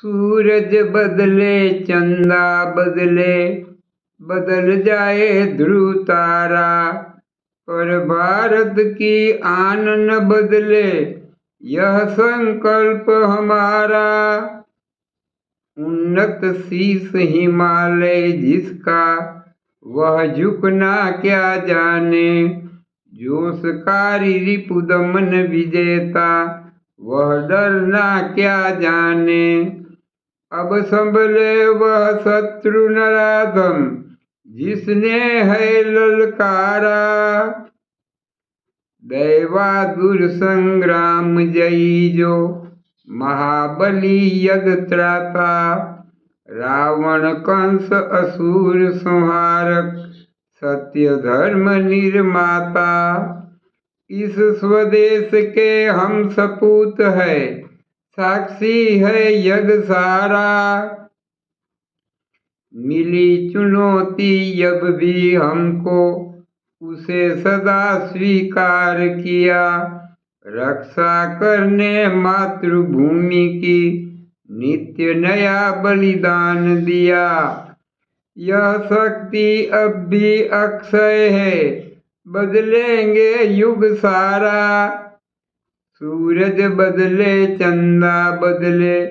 सूरज बदले, चंदा बदले। बदल जाए ध्रुव तारा, पर भारत की आन न बदले। यह संकल्प हमारा। उन्नत शीस हिमालय जिसका, वह झुकना क्या जाने? जोशकारी रिपुदमन विजेता, वह डरना क्या जाने? अब संभले वह शत्रु नराधम, जिसने है ललकारा। दैवादुर संग्राम जयी जो महाबली यद त्राता। रावण कंस असुर संहारक, सत्य धर्म निर्माता। इस स्वदेश के हम सपूत है साक्षी है यग सारा। मिली चुनौती जब भी हमको, उसे सदा स्वीकार किया। रक्षा करने मातृभूमि की नित्य नया बलिदान दिया। यह शक्ति अब भी अक्षय है, बदलेंगे युग सारा। सूरज बदले, चंदा बदले,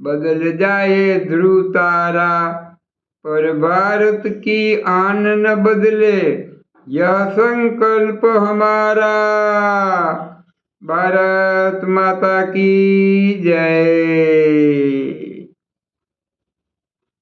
बदल जाए ध्रुव तारा। पर भारत की आन न बदले, यह संकल्प हमारा। भारत माता की जय।